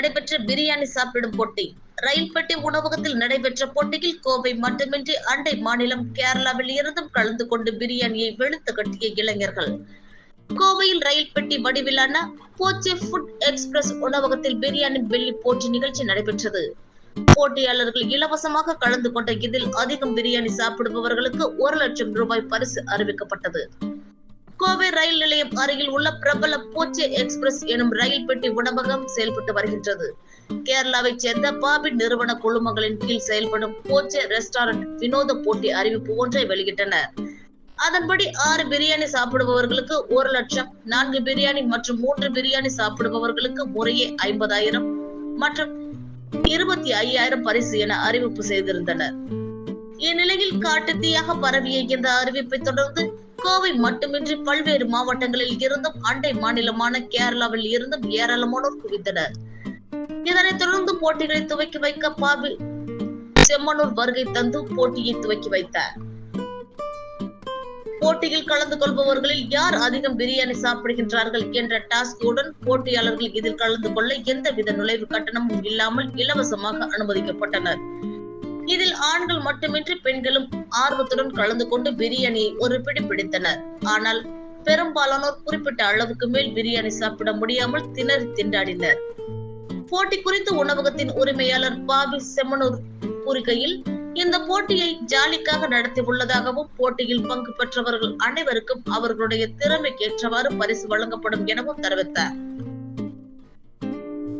நடைபெற்ற பிரியாணி சாப்பிடும் போட்டி. ரயில்பட்டி உணவகத்தில் நடைபெற்ற போட்டியில் கோவை மட்டுமின்றி அண்டை மாநிலம் கேரளாவில் இருந்தும் கலந்து கொண்டு பிரியாணியை வெளுத்து கட்டிய இளைஞர்கள். கோவையில் ரயில் பெட்டி வடிவிலான போச்சே ஃபுட் எக்ஸ்பிரஸ் உணவகத்தில் பிரியாணி வெள்ளி போட்டி நிகழ்ச்சி நடைபெற்றது. போட்டியாளர்கள் இலவசமாக கலந்து கொண்ட இதில் அதிகம் பிரியாணி சாப்பிடுபவர்களுக்கு ஒரு லட்சம் ரூபாய் பரிசு அறிவிக்கப்பட்டது. கோவை ரயில் நிலையம் அருகில் உள்ள பிரபல போச்சே எக்ஸ்பிரஸ் எனும் ரயில் பெட்டி உணவகம் செயல்பட்டு வருகின்றது. கேரளாவைச் சேர்ந்த பாபி நிறுவன குழுமங்களின் கீழ் செயல்படும் போச்சே ரெஸ்டாரண்ட் வினோத போட்டி அறிவிப்பு ஒன்றை வெளியிட்டனர். அதன்படி ஆறு பிரியாணி சாப்பிடுபவர்களுக்கு ஒரு லட்சம் நான்கு பிரியாணி மற்றும் மூன்று பிரியாணி சாப்பிடுபவர்களுக்கு முறையே ஐம்பதாயிரம் மற்றும் இருபத்தி ஐயாயிரம் பரிசு என அறிவிப்பு செய்திருந்தனர். இந்நிலையில் காட்டுத்தீயாக பரவிய இந்த அறிவிப்பை தொடர்ந்து கோவை மட்டுமின்றி பல்வேறு மாவட்டங்களில் இருந்தும் அண்டை மாநிலமான கேரளாவில் இருந்தும் ஏராளமானோர் குவித்தனர் இதனைத் தொடர்ந்து போட்டிகளை துவக்கி வைக்க பாபி செம்மனூர் வருகை தந்து போட்டியை துவக்கி வைத்தார். போட்டியில் கலந்து கொள்பவர்களில் யார் அதிகம் பிரியாணி சாப்பிடுகின்றார்கள் என்ற டாஸ்குடன் போட்டியாளர்கள் இதில் கலந்து கொள்ள எந்தவித நுழைவு கட்டணமும் இல்லாமல் இலவசமாக அனுமதிக்கப்பட்டனர். இதில் ஆண்கள் மட்டுமின்றி பெண்களும் ஆர்வத்துடன் கலந்து கொண்டு பிரியாணியை ஒரு பிடி பிடித்தனர். ஆனால் பெரும்பாலானோர் குறிப்பிட்ட அளவுக்கு மேல் பிரியாணி சாப்பிட முடியாமல் திணறி திண்டாடினர். போட்டி குறித்து உணவகத்தின் உரிமையாளர் பாபி செம்மனூர் கூறுகையில் இந்த போட்டியை ஜாலிக்காக நடத்தி உள்ளதாகவும் போட்டியில் பங்கு பெற்றவர்கள் அனைவருக்கும் அவர்களுடைய திறமைக்கு ஏற்றவாறு பரிசு வழங்கப்படும் எனவும் தெரிவித்தார்.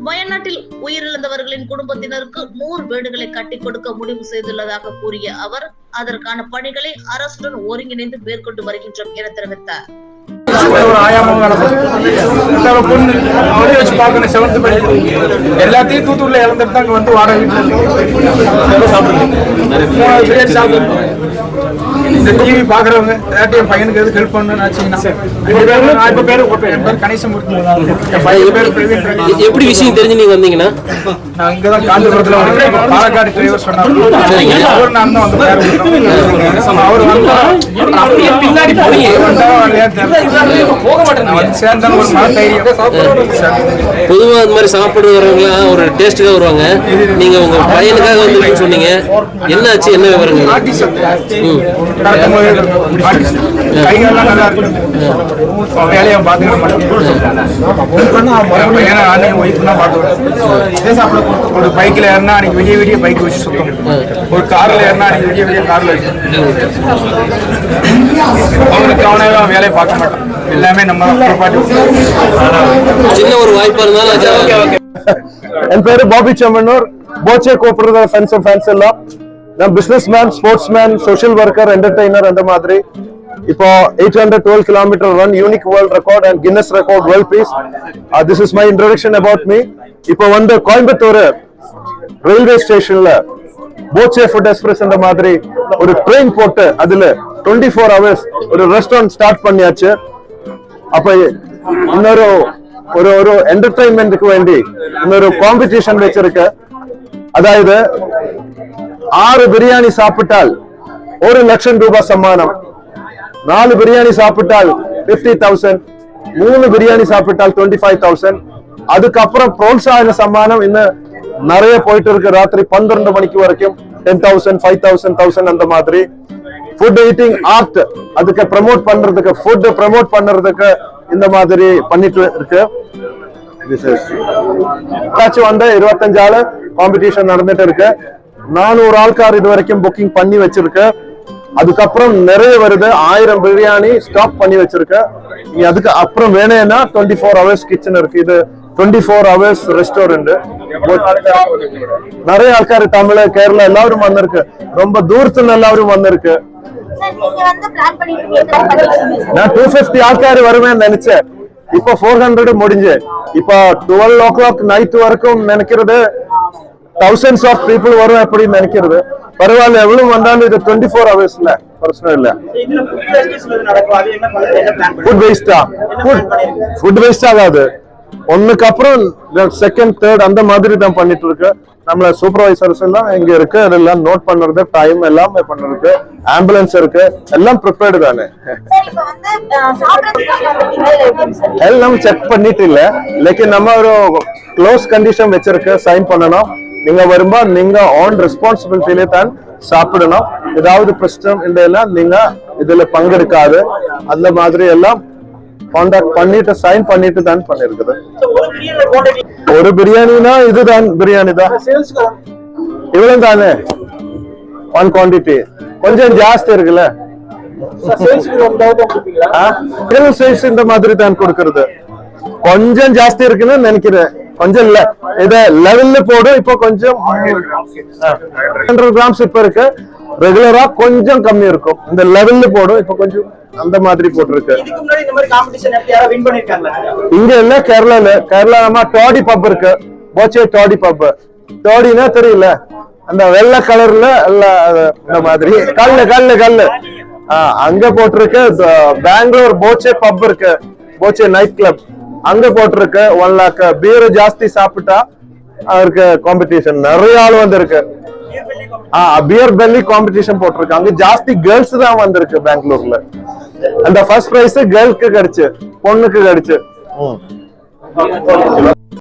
வயநாட்டில் உயிரிழந்தவர்களின் குடும்பத்தினருக்கு நூறு வீடுகளை கட்டி கொடுக்க முடிவு செய்துள்ளதாக கூறிய அவர் அதற்கான பணிகளை அரசுடன் ஒருங்கிணைந்து மேற்கொண்டு வருகின்றோம் என தெரிவித்தார். எல்லாத்தையும் தூத்துக்குள்ள இழந்துட்டு தான் இங்க வந்து வாடகை இந்த டிவி பாக்குறவங்க ஏதாட்டி என் பையனுக்கு எதுக்கு ஹெல்ப் பண்ணணும்னு ஆச்சுங்கன்னா நான் இப்ப பேரு போட்டேன் என் பேர் கணேசமூர்த்தி பேர் பிரவீன் எப்படி விஷயம் தெரிஞ்சு நீங்க வந்தீங்கன்னா நான் இங்கதான் காஞ்சிபுரத்துல வந்து பாலக்காடு டிரைவர் சொன்னாங்க அவர் நான் தான் வந்து. அவர் வந்தா பின்னாடி போக மாட்டேன் வந்து சேர்ந்தா ஒரு மன தைரியம் பொதுவா அந்த மாதிரி சாப்பிட வரவங்களாம் ஒரு டேஸ்ட்டுக்காக வருவாங்க நீங்க உங்க பையனுக்காக வந்து சொன்னீங்க என்ன ஆச்சு என்ன விவரங்கள் நடக்கும்போது கைகள்லாம் நல்லா வேலையை அன்னைக்கு ஒய்ஃப் தான் ஒரு பைக்ல ஏறினா அன்னைக்கு விடிய விடிய பைக் வச்சு சுத்தம் ஒரு கார்ல ஏறினா அன்னைக்கு விடிய விடிய கார்ல அவனுக்கு அவனே வேலையை பார்க்க மாட்டான் எல்லாமே நம்ம சின்ன ஒரு வாய்ப்பா இருந்தாலும் என் பேரு பாபி செம்மனூர். போச்சே கூப்பிடுற ஃப்ரெண்ட்ஸ் ஃபேன்ஸ் எல்லாம். நான் businessman sportsman social worker entertainer அந்த மாதிரி. இப்போ eight hundred twelve kilometre run unique world record and Guinness record world peace this is my introduction about me இப்போ வந்து கோயம்புத்தூர் ரயில்வே ஸ்டேஷன்ல போச்சே ஃபுட் எக்ஸ்பிரஸ் அந்த மாதிரி ஒரு ட்ரெயின் போட்டு அதுல டுவெண்ட்டி ஃபோர் ஹவர்ஸ் ஒரு ரெஸ்டாரண்ட் ஸ்டார்ட் பண்ணியாச்சு. அப்ப இன்னொரு ஒரு ஒரு என்டர்டைன்மெண்ட்டுக்கு வேண்டி இன்னொரு காம்படிஷன் வச்சிருக்கு. அதாவது ஆறு பிரியாணி சாப்பிட்டால் ஒரு லட்சம் ரூபாய் சம்மானம். நாலு பிரியாணி சாப்பிட்டால் பிப்டி தௌசண்ட் மூணு பிரியாணி சாப்பிட்டால் டுவெண்ட்டி ஃபைவ் தௌசண்ட் அதுக்கப்புறம் புரோத்சாகன சம்மானம் இன்னும் நிறைய போயிட்டு இருக்கு. ராத்திரி பன்னிரண்டு மணிக்கு வரைக்கும் ten thousand five thousand thousand அந்த மாதிரி. ஃபுட் ஈட்டிங் ஆர்ட் அதுக்கு ப்ரமோட் பண்றதுக்கு ஃபுட் ப்ரமோட் பண்றதுக்கு இந்த மாதிரி பண்ணிட்டு இருக்கு. வந்து இருபத்தஞ்சு ஆளு காம்படிஷன் நடந்துட்டு இருக்கு. நானூறு ஆள்கார் இது வரைக்கும் புக்கிங் பண்ணி வச்சிருக்கு. அதுக்கப்புறம் நிறைய வருது. ஆயிரம் பிரியாணி ஸ்டாக் பண்ணி வச்சிருக்கு. நீ அதுக்கு அப்புறம் வேணும்னா டுவெண்ட்டி ஃபோர் ஹவர்ஸ் கிச்சன் இருக்கு. இது டுவெண்ட்டி ஃபோர் ஹவர்ஸ் ரெஸ்டாரண்ட் நிறைய ஆள்கார் தமிழ் கேரளா எல்லாரும் வந்திருக்கு. ரொம்ப தூரத்துல எல்லாரும் வந்திருக்கு. நான் டூ பிப்டி ஆள்கார் வருவேன்னு நினைச்சேன். இப்போ ஃபோர் ஹண்ட்ரட் முடிஞ்சு. இப்போ டுவெல் ஓ கிளாக் நைட் வரைக்கும் நினைக்கிறது. தௌசண்ட்ஸ் ஆஃப் பீப்புள் வரும் அப்படின்னு நினைக்கிறது. பரவாயில்ல எவ்வளவு வந்தாலும் இது டுவெண்ட்டி ஃபோர் ஹவர்ஸ்ல பிரச்சனை இல்ல. ஃபுட் வேஸ்டா ஃபுட் ஃபுட் வேஸ்ட் ஆகாது ஒண்ணுக்கு அப்புறம் செகண்ட் தேர்ட் அந்த மாதிரி தான் பண்ணிட்டு இருக்கு. நம்மள சூப்பர்வைசர்ஸ் எல்லாம் இங்க இருக்கு. அதெல்லாம் நோட் பண்றது டைம் எல்லாமே பண்றதுக்கு ஆம்புலன்ஸ் இருக்கு. எல்லாம் ப்ரிப்பேர்டு தானே. எல்லாம் செக் பண்ணிட்டு இல்ல. லேக்கின் நம்ம ஒரு க்ளோஸ் கண்டிஷன் வச்சிருக்க. சைன் பண்ணணும். நீங்க வரும்போது நீங்க ஆன் ரெஸ்பான்சிபிலிட்டியிலே தான் சாப்பிடணும். ஏதாவது பிரச்சனை இல்லைன்னா நீங்க இதுல பங்கெடுக்காது. அந்த மாதிரி எல்லாம் கான்டாக்ட் பண்ணிட்டு சைன் பண்ணிட்டு தான் பண்ணிருக்குது. ஒரு பிரியாணினா இதுதான் பிரியாணி தான். இவ்வளவு தானே? ஒன் குவான்டிட்டி கொஞ்சம் ஜாஸ்தி இருக்குல்ல? சைஸ் இந்த மாதிரி தான் கொடுக்கறது. கொஞ்சம் ஜாஸ்தி இருக்குன்னு நினைக்கிறேன். கொஞ்சம் இல்ல இத லெவல்ல போடு இப்போ கொஞ்சம் ஹண்ட்ரட் கிராம்ஸ் இப்ப இருக்கு. ரெகுலரா கொஞ்சம் கம்மி இருக்கும். இந்த லெவல்ல போடும் இப்போ கொஞ்சம் அந்த மாதிரி போட்டிருக்கு. இங்க இல்ல கேரளால. கேரளா நம்ம டாடி பப் இருக்கு. போச்சே டாடி பப் டாடினா தெரியல. அந்த வெள்ளை கலர்ல இந்த மாதிரி. கல்லு கல்லு கல்லு. ஆ, அங்க போட்டிருக்கு. பெங்களூர் போச்சே பப் இருக்கு. போச்சே நைட் கிளப் அங்க போட்டிருக்கு ஒன் லேக் பீர் ஜாஸ்தி சாப்பிட்டா அவருக்கு காம்படிஷன் நிறைய ஆள் வந்திருக்கு. பியர் பெல்லி காம்படிஷன் போட்டிருக்காங்க ஜாஸ்தி கேர்ள்ஸ் தான் வந்திருக்கு பெங்களூர்ல. அந்த ஃபர்ஸ்ட் பிரைஸ் கேர்ள்க்கு கிடைச்சு பொண்ணுக்கு கிடைச்சு.